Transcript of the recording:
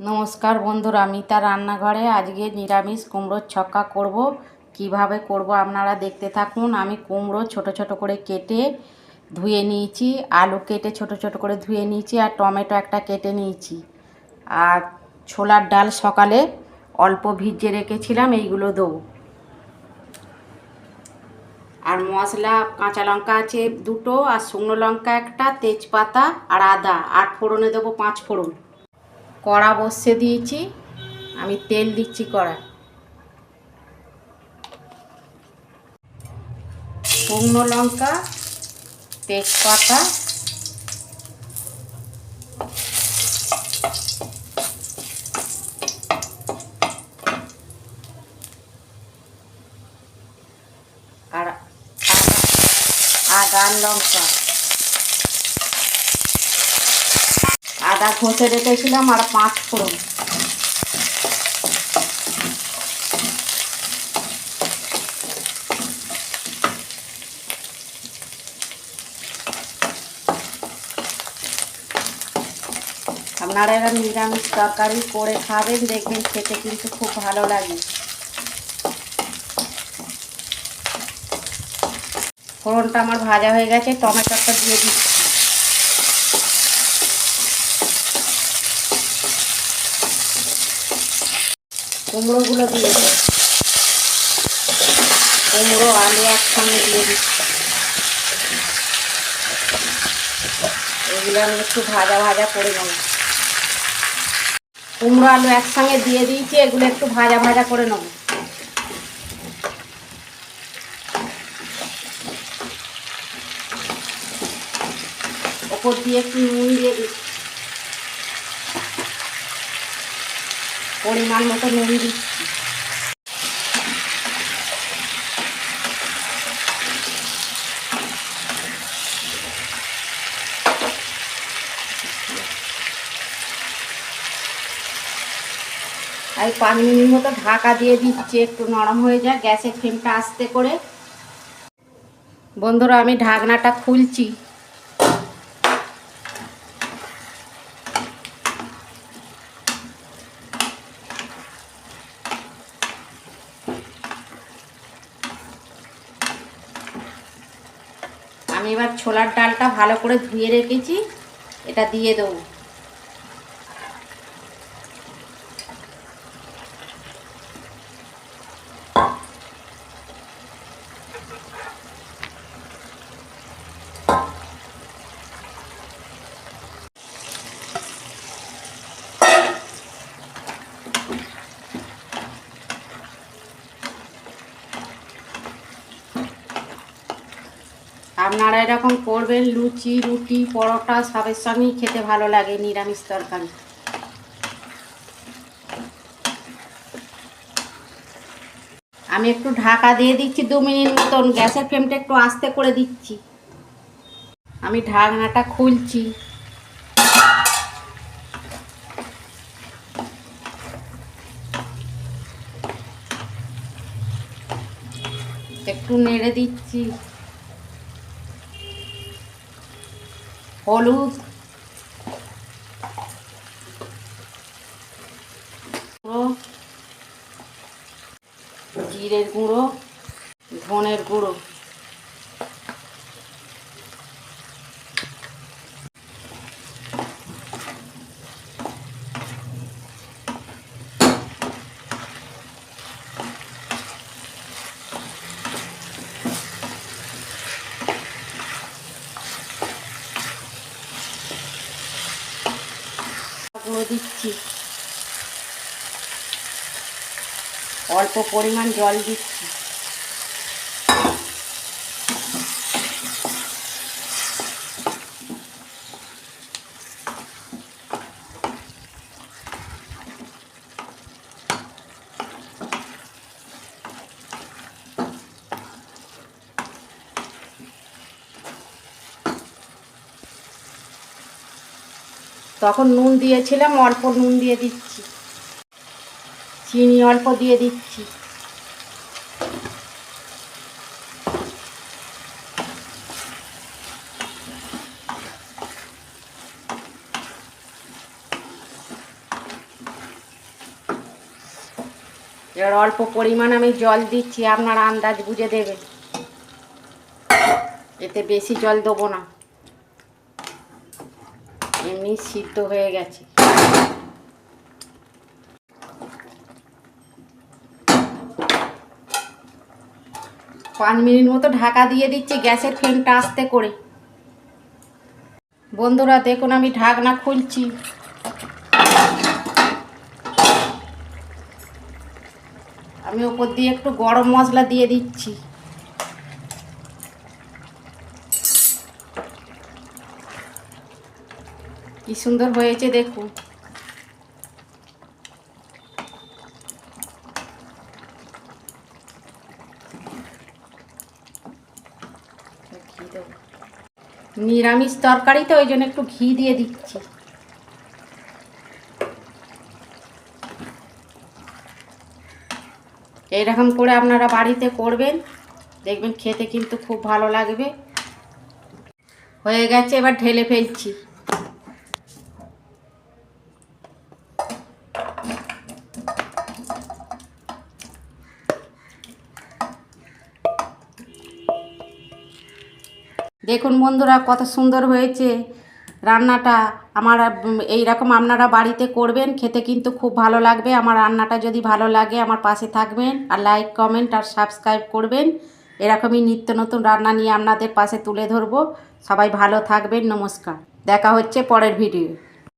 নমস্কার বন্ধুরা মিতা রান্নাঘরে আজকে নিরামিষ কুমড়োর ছক্কা করব। কীভাবে করব আপনারা দেখতে থাকুন। আমি কুমড়ো ছোট ছোট করে কেটে ধুয়ে নিয়েছি, আলু কেটে ছোট ছোট করে ধুয়ে নিয়েছি, আর টমেটো একটা কেটে নিয়েছি। আর ছোলার ডাল সকালে অল্প ভিজিয়ে রেখেছিলাম, এইগুলো দেবো। আর মশলা, কাঁচা লঙ্কা আছে দুটো, আর শুকনো লঙ্কা একটা, তেজপাতা, আর আদা। আর ফোড়নে দেবো পাঁচ ফোড়ন। কড়া বসে দিয়েছি। আমি তেল দিচ্ছি কড়া শুকনো লঙ্কা তেজপাতা আর আদা লঙ্কা। আদা ঘষে রেখেছিলাম আর পাঁচ ফোড়ন। আপনারা এবার নিরামিষ তরকারি করে খাবেন, দেখবেন খেতে কিন্তু খুব ভালো লাগে। ফোড়নটা আমার ভাজা হয়ে গেছে, টমেটোটা দিয়ে দিচ্ছি। কুমড়োগুলো দিয়ে কুমড়ো আলু একসঙ্গে দিয়ে দিচ্ছি এগুলো আমি একটু ভাজা ভাজা করে নেব। কুমড়ো আলু একসঙ্গে দিয়ে দিয়েছি, এগুলো একটু ভাজা ভাজা করে নেব। ওপর দিয়ে একটু নুন দিয়ে দিচ্ছি। পরিমাণ মতো নুন দিচ্ছি। আমি পাঁচ মিনিট মতো ঢাকা দিয়ে দিচ্ছি, একটু নরম হয়ে যায়, গ্যাসের ফ্লেমটা আস্তে করে। বন্ধুরা, আমি ঢাকনাটা খুলছি। আমি এবার ছোলার ডালটা ভালো করে ধুয়ে রেখেছি এটা দিয়ে দেবো। আপনারা এরকম করবেন, লুচি, রুটি, পরোটা, সবের সঙ্গেই খেতে ভালো লাগে, নিরামিষ তরকারি। আমি একটু ঢাকা দিয়ে দিচ্ছি দু মিনিট মতন, গ্যাসের ফ্লেমটা একটু আস্তে করে দিচ্ছি। আমি ঢাকনাটা খুলছি। একটু নেড়ে দিচ্ছি। হলুদ। জিরের গুঁড়ো ধনের গুঁড়ো। গুঁড়ো দিচ্ছি। অল্প পরিমাণ জল দিচ্ছি। তখন নুন দিয়েছিলাম, অল্প নুন দিয়ে দিচ্ছি। চিনি অল্প দিয়ে দিচ্ছি। এবার অল্প পরিমাণ আমি জল দিচ্ছি, আপনারা আন্দাজ বুঝে দেবেন। এতে বেশি জল দেবো না। এমনি সিদ্ধ হয়ে গেছে। পাঁচ মিনিট মতো ঢাকা দিয়ে দিচ্ছি গ্যাসের ফ্লেমটা আস্তে করে। বন্ধুরা, দেখুন আমি ঢাকনা খুলছি। আমি ওপর দিয়ে একটু গরম মশলা দিয়ে দিচ্ছি। কি সুন্দর হয়েছে দেখুন নিরামিষ তরকারি তো, ওই জন্য একটু ঘি দিয়ে দিচ্ছি। এইরকম করে আপনারা বাড়িতে করবেন, দেখবেন খেতে কিন্তু খুব ভালো লাগবে। হয়ে গেছে, এবার ঢেলে ফেলছি। দেখুন বন্ধুরা, কত সুন্দর হয়েছে রান্নাটা। আমার এই রকম আপনারা বাড়িতে করবেন, খেতে কিন্তু খুব ভালো লাগবে। আমার রান্নাটা যদি ভালো লাগে, আমার পাশে থাকবেন আর লাইক কমেন্ট আর সাবস্ক্রাইব করবেন। এরকমই নিত্য নতুন রান্না নিয়ে আপনাদের পাশে তুলে ধরবো। সবাই ভালো থাকবেন, নমস্কার। দেখা হচ্ছে পরের ভিডিও